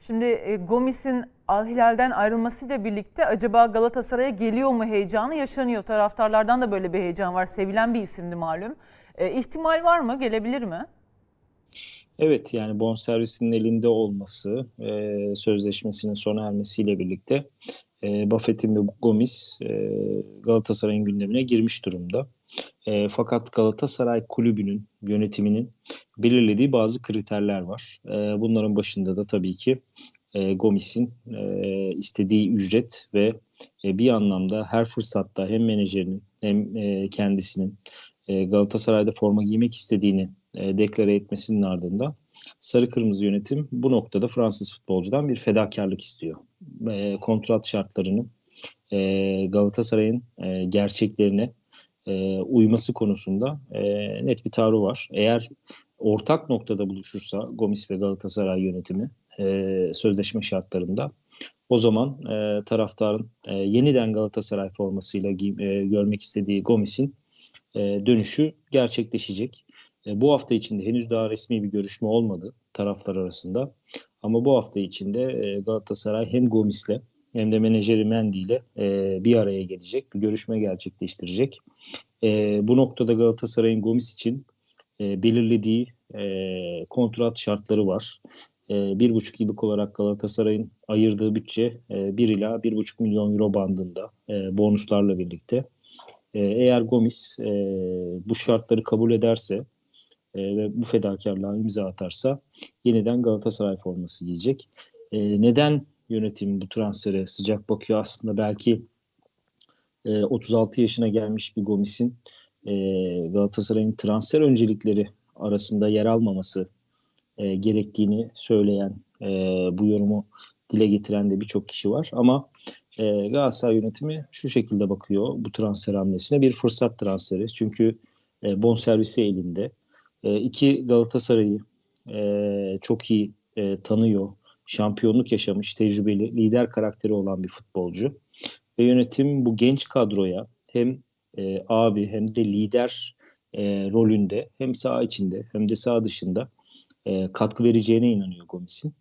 Şimdi e, Gomis'in Al Hilal'den ayrılmasıyla birlikte acaba Galatasaray'a geliyor mu heyecanı yaşanıyor. Taraftarlardan da böyle bir heyecan var. Sevilen bir isimdi malum. E, ihtimal var mı? Gelebilir mi? Evet yani bonservisinin elinde olması, e, sözleşmesinin sona ermesiyle birlikte e, Buffett'in ve Gomis e, Galatasaray'ın gündemine girmiş durumda. E, fakat Galatasaray kulübünün yönetiminin belirlediği bazı kriterler var. E, bunların başında da tabii ki e, Gomis'in e, istediği ücret ve e, bir anlamda her fırsatta hem menajerinin hem e, kendisinin e, Galatasaray'da forma giymek istediğini e, deklare etmesinin ardından Sarı Kırmızı yönetim bu noktada Fransız futbolcudan bir fedakarlık istiyor. E, kontrat şartlarını e, Galatasaray'ın e, gerçeklerine e, uyması konusunda e, net bir tavrı var. Eğer ortak noktada buluşursa Gomis ve Galatasaray yönetimi e, sözleşme şartlarında o zaman e, taraftarın e, yeniden Galatasaray formasıyla e, görmek istediği Gomis'in e, dönüşü gerçekleşecek. E, bu hafta içinde henüz daha resmi bir görüşme olmadı taraflar arasında. Ama bu hafta içinde e, Galatasaray hem Gomis'le hem de menajeri Mendy ile e, bir araya gelecek, bir görüşme gerçekleştirecek. E, bu noktada Galatasaray'ın Gomis için e, belirlediği e, kontrat şartları var. E, bir buçuk yıllık olarak Galatasaray'ın ayırdığı bütçe e, 1 ila bir buçuk milyon euro bandında e, bonuslarla birlikte. E, eğer Gomis e, bu şartları kabul ederse e, ve bu fedakarlığa imza atarsa yeniden Galatasaray forması giyecek. E, neden yönetim bu transfere sıcak bakıyor? Aslında belki e, 36 yaşına gelmiş bir Gomis'in e, Galatasaray'ın transfer öncelikleri arasında yer almaması e, gerektiğini söyleyen, e, bu yorumu dile getiren de birçok kişi var. Ama e, Galatasaray yönetimi şu şekilde bakıyor bu transfer hamlesine. Bir fırsat transferi. Çünkü e, bonservisi elinde. E, iki Galatasaray'ı e, çok iyi e, tanıyor. Şampiyonluk yaşamış, tecrübeli, lider karakteri olan bir futbolcu. Ve yönetim bu genç kadroya hem e, abi hem de lider e, rolünde hem saha içinde hem de saha dışında e, katkı vereceğine inanıyor Gomis'in.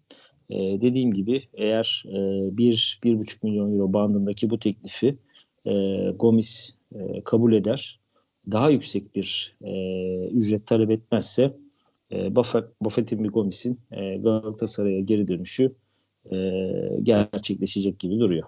E, dediğim gibi eğer e, 1-1,5 milyon euro bandındaki bu teklifi e, Gomis e, kabul eder, daha yüksek bir e, ücret talep etmezse e, Buffett, Buffett'in bir Gomis'in e, Galatasaray'a geri dönüşü e, gerçekleşecek gibi duruyor.